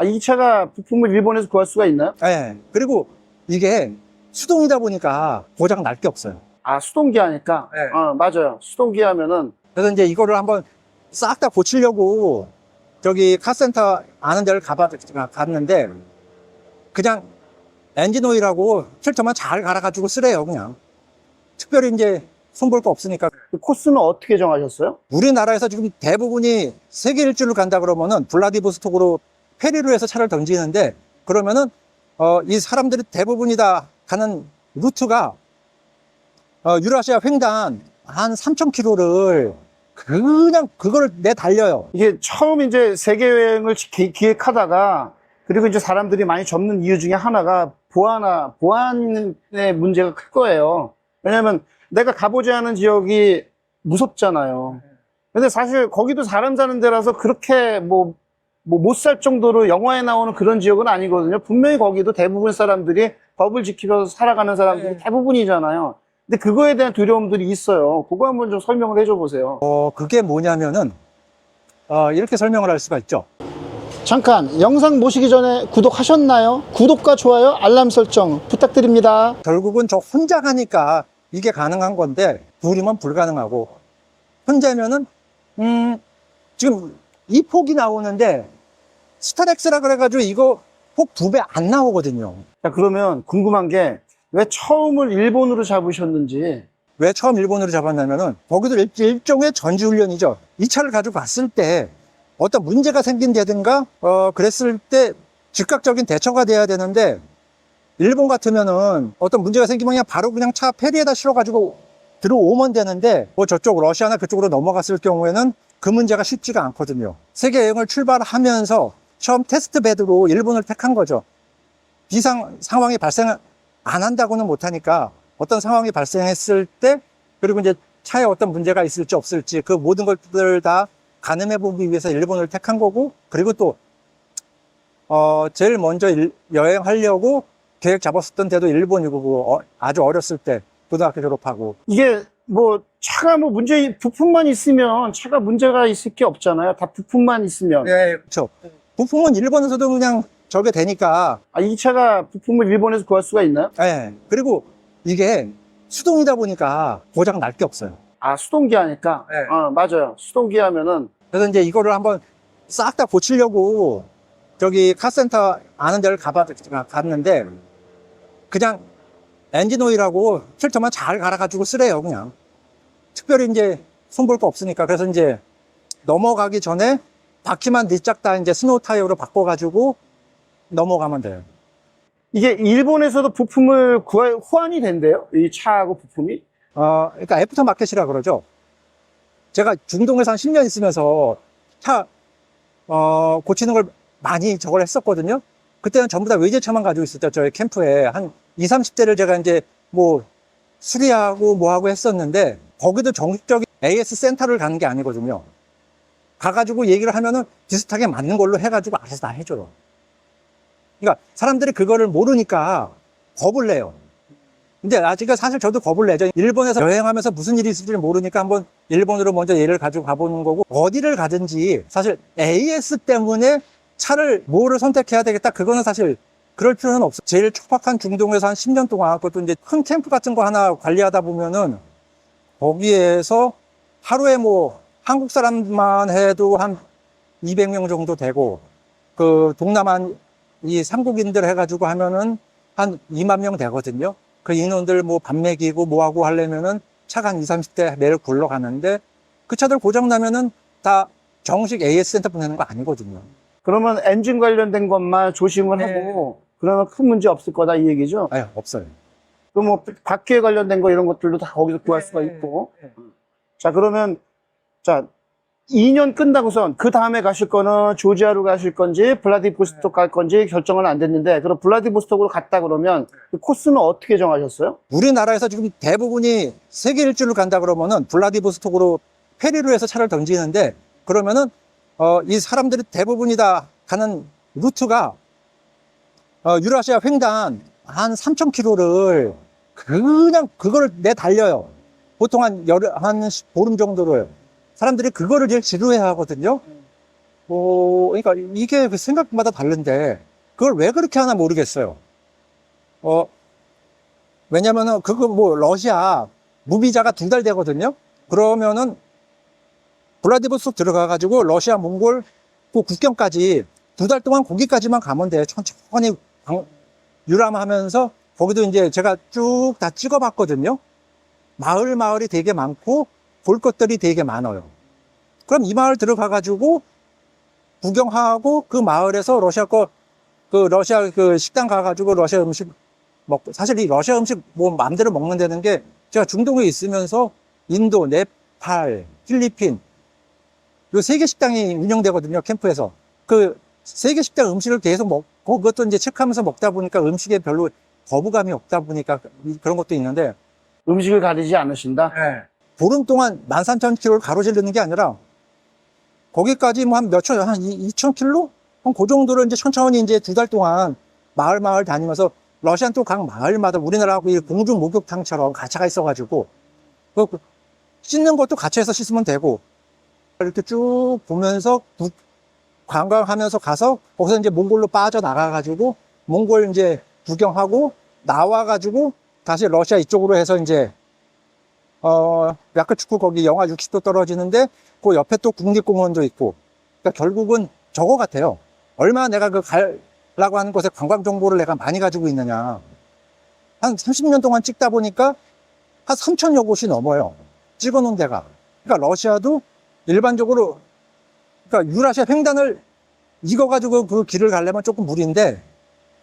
아, 이 차가 부품을 일본에서 구할 수가 있나요? 예. 그리고 이게 수동이다 보니까 고장 날 게 없어요. 아, 수동기 하니까? 네. 어, 맞아요. 수동기 하면은, 그래서 이제 이거를 한번 싹 다 고치려고 저기 카센터 아는 데를 가봐, 갔는데 그냥 엔진 오일하고 필터만 잘 갈아가지고 쓰래요, 그냥. 특별히 이제 손볼 거 없으니까. 그 코스는 어떻게 정하셨어요? 우리나라에서 지금 대부분이 세계 일주를 간다 그러면은 블라디보스톡으로 페리로 해서 차를 던지는데 그러면은 어, 이 사람들이 대부분이 다 가는 루트가 어, 유라시아 횡단 한 3,000km를 그냥 그거를 내 달려요. 이게 처음 이제 세계 여행을 기, 기획하다가 그리고 이제 사람들이 많이 접는 이유 중에 하나가 보안화, 보안의 문제가 클 거예요. 왜냐면 내가 가보지 않은 지역이 무섭잖아요. 근데 사실 거기도 사람 사는 데라서 그렇게 뭐, 뭐 못 살 정도로 영화에 나오는 그런 지역은 아니거든요. 분명히 거기도 대부분 사람들이 법을 지키면서 살아가는 사람들이 네. 대부분이잖아요. 근데 그거에 대한 두려움들이 있어요. 그거 한번 좀 설명을 해줘 보세요. 어, 그게 뭐냐면은 어, 이렇게 설명을 할 수가 있죠. 잠깐 영상 보시기 전에 구독하셨나요? 구독과 좋아요, 알람 설정 부탁드립니다. 결국은 저 혼자 가니까 이게 가능한 건데 둘이면 불가능하고 혼자면은 음 지금 이 폭이 나오는데 스타렉스라 그래가지고 이거 폭 두 배 안 나오거든요. 자 그러면 궁금한 게 왜 처음을 일본으로 잡으셨는지 왜 처음 일본으로 잡았냐면은 거기도 일- 일종의 전지훈련이죠. 이 차를 가지고 갔을 때 어떤 문제가 생긴다든가 어 그랬을 때 즉각적인 대처가 돼야 되는데 일본 같으면은 어떤 문제가 생기면 그냥 바로 그냥 차 페리에다 실어가지고 들어오면 되는데 뭐 저쪽 러시아나 그쪽으로 넘어갔을 경우에는 그 문제가 쉽지가 않거든요. 세계 여행을 출발하면서 처음 테스트 베드로 일본을 택한 거죠. 비상 상황이 발생 안 한다고는 못하니까 어떤 상황이 발생했을 때 그리고 이제 차에 어떤 문제가 있을지 없을지 그 모든 것들을 다 가늠해 보기 위해서 일본을 택한 거고 그리고 또 어, 제일 먼저 일- 여행하려고 계획 잡았었던 데도 일본이고 어, 아주 어렸을 때 고등학교 졸업하고 이게 뭐 차가 뭐 문제 부품만 있으면 차가 문제가 있을 게 없잖아요. 다 부품만 있으면 네, 그렇죠. 부품은 일본에서도 그냥 저게 되니까 아, 이 차가 부품을 일본에서 구할 수가 있나요? 예. 그리고 이게 수동이다 보니까 고장 날 게 없어요. 아 수동기 하니까 네. 어, 맞아요. 수동기 하면은 그래서 이제 이거를 한번 싹 다 고치려고 저기 카센터 아는 데를 가봐, 갔는데 그냥 엔진 오일하고 필터만 잘 갈아가지고 쓰래요, 그냥. 특별히 이제 손볼 거 없으니까. 그래서 이제 넘어가기 전에 바퀴만 뒷짝 다 이제 스노우 타이어로 바꿔가지고 넘어가면 돼요. 이게 일본에서도 부품을 구할 호환이 된대요. 이 차하고 부품이. 어, 그러니까 애프터 마켓이라 그러죠. 제가 중동에서 한 10년 있으면서 차, 어, 고치는 걸 많이 저걸 했었거든요. 그때는 전부 다 외제차만 가지고 있었죠. 저희 캠프에. 한 20, 30대를 제가 이제 뭐 수리하고 뭐하고 했었는데 거기도 정식적인 AS 센터를 가는 게 아니거든요. 가가지고 얘기를 하면은 비슷하게 맞는 걸로 해가지고 알아서 다 해줘요. 그러니까 사람들이 그거를 모르니까 겁을 내요. 근데 아직은 사실 저도 겁을 내죠. 일본에서 여행하면서 무슨 일이 있을지 모르니까 한번 일본으로 먼저 얘를 가지고 가보는 거고 어디를 가든지 사실 AS 때문에 차를 뭐를 선택해야 되겠다 그거는 사실 그럴 필요는 없어. 제일 촉박한 중동에서 한 10년 동안 그것도 이제 큰 캠프 같은 거 하나 관리하다 보면은 거기에서 하루에 뭐 한국 사람만 해도 한 200명 정도 되고 그 동남아 이 삼국인들 해가지고 하면은 한 2만 명 되거든요. 그 인원들 뭐 밥 먹이고 뭐하고 하려면은 차가 한 20, 30대 매일 굴러가는데 그 차들 고장나면은 다 정식 AS 센터 보내는 거 아니거든요. 그러면 엔진 관련된 것만 조심을 네. 하고 그러면 큰 문제 없을 거다 이 얘기죠. 아예 없어요. 그럼 뭐 바퀴에 관련된 거 이런 것들도 다 거기서 구할 네. 수가 있고. 네. 자 그러면 자 2년 끝나고선 그 다음에 가실 거는 조지아로 가실 건지 블라디보스톡 갈 건지 결정은 안 됐는데 그럼 블라디보스톡으로 갔다 그러면 그 코스는 어떻게 정하셨어요? 우리나라에서 지금 대부분이 세계 일주를 간다 그러면은 블라디보스톡으로 페리로 해서 차를 던지는데 그러면은 어, 이 사람들이 대부분이 다 가는 루트가 어, 유라시아 횡단 한 3,000km를 그냥 그거를 내 달려요. 보통 한 열, 한 보름 정도를. 사람들이 그거를 제일 지루해 하거든요. 어, 그러니까 이게 그 생각마다 다른데 그걸 왜 그렇게 하나 모르겠어요. 어, 왜냐면은 그거 뭐 러시아 무비자가 두 달 되거든요. 그러면은 블라디보스톡 들어가가지고 러시아 몽골 그 국경까지 두 달 동안 거기까지만 가면 돼. 천천히 방- 유람하면서 거기도 이제 제가 쭉 다 찍어봤거든요. 마을 마을이 되게 많고 볼 것들이 되게 많아요. 그럼 이 마을 들어가가지고 구경하고 그 마을에서 러시아 거, 그 러시아 그 식당 가가지고 러시아 음식 먹고, 사실 이 러시아 음식 뭐 마음대로 먹는다는 게 제가 중동에 있으면서 인도, 네팔, 필리핀, 요 세 개 식당이 운영되거든요, 캠프에서. 그 세 개 식당 음식을 계속 먹고 그것도 이제 체크하면서 먹다 보니까 음식에 별로 거부감이 없다 보니까 그런 것도 있는데 음식을 가리지 않으신다? 보름 동안 13,000km를 가로지르는 게 아니라 거기까지 뭐 한 몇 천, 한 2,000km? 그 정도를 이제 천천히 이제 두 달 동안 마을 마을 다니면서 러시안 또 각 마을마다 우리나라하고 이 공중 목욕탕처럼 가차가 있어가지고 그 씻는 것도 가차에서 씻으면 되고 이렇게 쭉 보면서 구- 관광하면서 가서 거기서 이제 몽골로 빠져나가가지고 몽골 이제 구경하고 나와가지고 다시 러시아 이쪽으로 해서 이제 어, 야크축구 거기 영하 60도 떨어지는데 그 옆에 또 국립공원도 있고. 그러니까 결국은 저거 같아요. 얼마나 내가 그 가려고 하는 곳에 관광 정보를 내가 많이 가지고 있느냐. 한 30년 동안 찍다 보니까 한 3천여 곳이 넘어요. 찍어 놓은 데가. 그러니까 러시아도 일반적으로 그러니까 유라시아 횡단을 이거 가지고 그 길을 가려면 조금 무리인데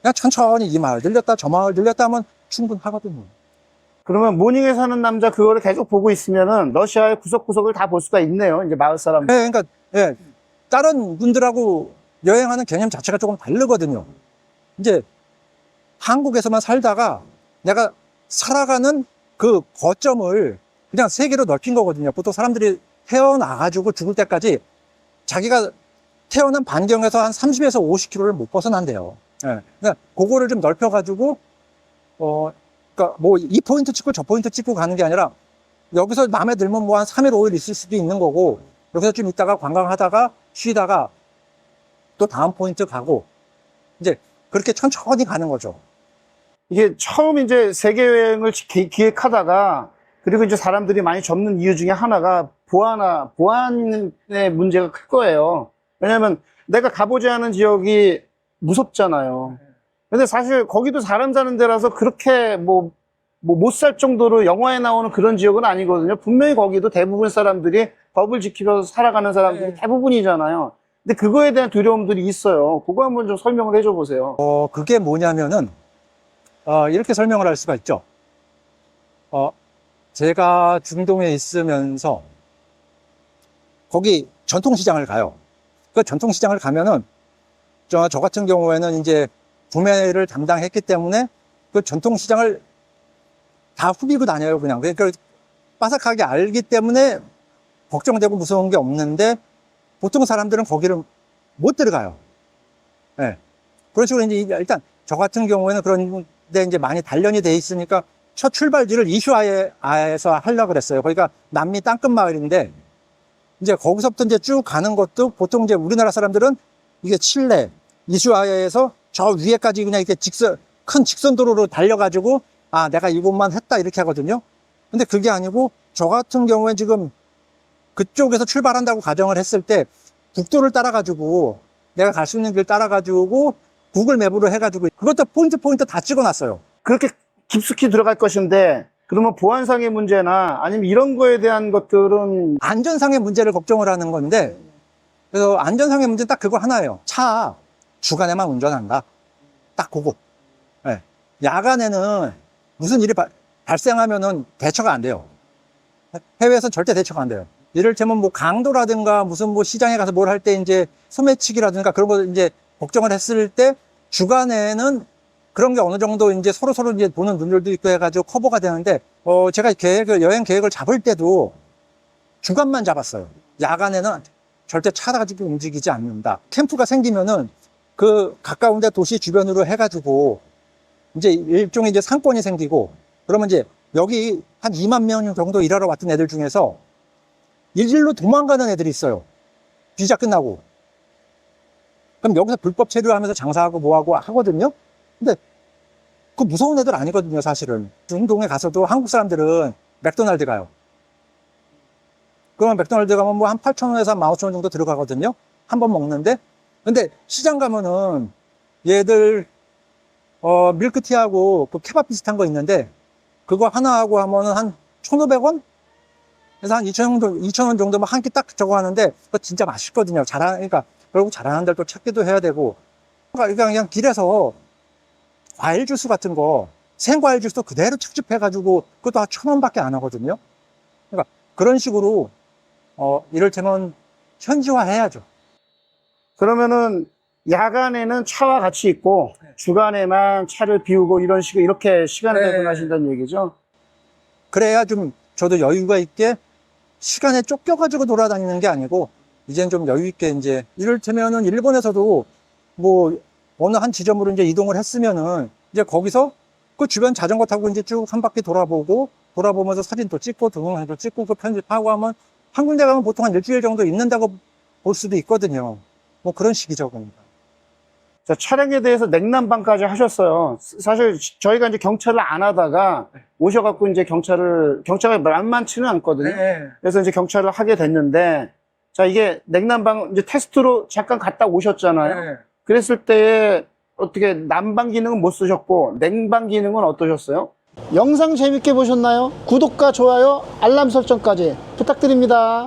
그냥 천천히 이 마을 들렸다 저 마을 들렸다 하면 충분하거든요. 그러면 모닝에 사는 남자 그거를 계속 보고 있으면은 러시아의 구석구석을 다 볼 수가 있네요. 이제 마을 사람. 네, 그러니까 예, 다른 분들하고 여행하는 개념 자체가 조금 다르거든요. 이제 한국에서만 살다가 내가 살아가는 그 거점을 그냥 세계로 넓힌 거거든요. 보통 사람들이 태어나가지고 죽을 때까지 자기가 태어난 반경에서 한 30에서 50km를 못 벗어난대요. 예, 그러니까 그거를 좀 넓혀가지고 어, 그러니까 뭐 이 포인트 찍고 저 포인트 찍고 가는 게 아니라 여기서 마음에 들면 뭐 한 3일, 5일 있을 수도 있는 거고, 여기서 좀 있다가 관광하다가 쉬다가 또 다음 포인트 가고, 이제 그렇게 천천히 가는 거죠. 이게 처음 이제 세계 여행을 기, 기획하다가 그리고 이제 사람들이 많이 접는 이유 중에 하나가 보안화, 보안의 문제가 클 거예요. 왜냐면 내가 가보지 않은 지역이 무섭잖아요. 근데 사실 거기도 사람 사는 데라서 그렇게 뭐, 뭐 못 살 정도로 영화에 나오는 그런 지역은 아니거든요. 분명히 거기도 대부분 사람들이 법을 지키면서 살아가는 사람들이 네. 대부분이잖아요. 근데 그거에 대한 두려움들이 있어요. 그거 한번 좀 설명을 해줘 보세요. 어, 그게 뭐냐면은, 어, 이렇게 설명을 할 수가 있죠. 어, 제가 중동에 있으면서 거기 전통시장을 가요. 그 전통시장을 가면은 저, 저 같은 경우에는 이제 구매를 담당했기 때문에 그 전통 시장을 다 후비고 다녀요, 그냥. 그러니까 빠삭하게 알기 때문에 걱정되고 무서운 게 없는데 보통 사람들은 거기를 못 들어가요. 예. 그런 식으로 이제 일단 저 같은 경우에는 그런데 이제 많이 단련이 돼 있으니까 첫 출발지를 이슈아에서 하려고 그랬어요. 거기가 남미 땅끝 마을인데 이제 거기서부터 이제 쭉 가는 것도 보통 이제 우리나라 사람들은 이게 칠레 이슈아에서 저 위에까지 그냥 이렇게 직선 큰 직선 도로로 달려가지고 아 내가 이곳만 했다 이렇게 하거든요. 근데 그게 아니고 저 같은 경우에 지금 그쪽에서 출발한다고 가정을 했을 때 국도를 따라가지고 내가 갈 수 있는 길 따라가지고 구글 맵으로 해가지고 그것도 포인트 포인트 다 찍어놨어요. 그렇게 깊숙이 들어갈 것인데 그러면 보안상의 문제나 아니면 이런 거에 대한 것들은 안전상의 문제를 걱정을 하는 건데 그래서 안전상의 문제는 딱 그거 하나예요. 차 주간에만 운전한다. 딱 그거. 예. 야간에는 무슨 일이 발- 발생하면은 대처가 안 돼요. 해외에서 절대 대처가 안 돼요. 이를테면 뭐 강도라든가 무슨 뭐 시장에 가서 뭘 할 때 이제 소매치기라든가 그런 거 이제 걱정을 했을 때 주간에는 그런 게 어느 정도 이제 서로 서로 이제 보는 눈들도 있고 해가지고 커버가 되는데 어 제가 계획을 여행 계획을 잡을 때도 주간만 잡았어요. 야간에는 절대 차 가지고 움직이지 않는다. 캠프가 생기면은 그 가까운데 도시 주변으로 해가지고 이제 일종의 이제 상권이 생기고 그러면 이제 여기 한 2만 명 정도 일하러 왔던 애들 중에서 일일로 도망가는 애들이 있어요. 비자 끝나고. 그럼 여기서 불법 체류하면서 장사하고 뭐하고 하거든요. 근데 그 무서운 애들 아니거든요, 사실은. 중동에 가서도 한국 사람들은 맥도날드 가요. 그러면 맥도날드 가면 뭐 한 8,000원에서 한 15,000원 정도 들어가거든요. 한 번 먹는데. 근데 시장 가면은 얘들, 어, 밀크티하고 그 케밥 비슷한 거 있는데 그거 하나 하고 하면은 한 1,500원? 그래서 한 2,000원 정도, 2,000원 정도면 한 끼 딱 저거 하는데 그거 진짜 맛있거든요. 잘하, 그러니까 결국 잘하는 데를 또 찾기도 해야 되고. 그러니까 그냥 길에서 과일 주스 같은 거, 생과일 주스 그대로 착즙해가지고 그것도 한 천 원밖에 안 하거든요. 그러니까 그런 식으로, 어, 이를테면 현지화 해야죠. 그러면은 야간에는 차와 같이 있고 네. 주간에만 차를 비우고 이런 식으로 이렇게 시간을 네. 배분하신다는 얘기죠. 그래야 좀 저도 여유가 있게 시간에 쫓겨가지고 돌아다니는 게 아니고 이젠 좀 여유 있게 이제 이를테면은 일본에서도 뭐 어느 한 지점으로 이제 이동을 했으면은 이제 거기서 그 주변 자전거 타고 이제 쭉 한 바퀴 돌아보고 돌아보면서 사진도 찍고 동영상도 찍고 그 편집하고 하면 한 군데 가면 보통 한 일주일 정도 있는다고 볼 수도 있거든요. 뭐 그런 식이죠, 그러니까. 자, 차량에 대해서 냉난방까지 하셨어요. 사실 저희가 이제 경찰을 안 하다가 네. 오셔갖고 이제 경찰을, 경찰이 만만치는 않거든요. 네. 그래서 이제 경찰을 하게 됐는데, 자, 이게 냉난방 이제 테스트로 잠깐 갔다 오셨잖아요. 네. 그랬을 때 어떻게 난방 기능은 못 쓰셨고, 냉방 기능은 어떠셨어요? 영상 재밌게 보셨나요? 구독과 좋아요, 알람 설정까지 부탁드립니다.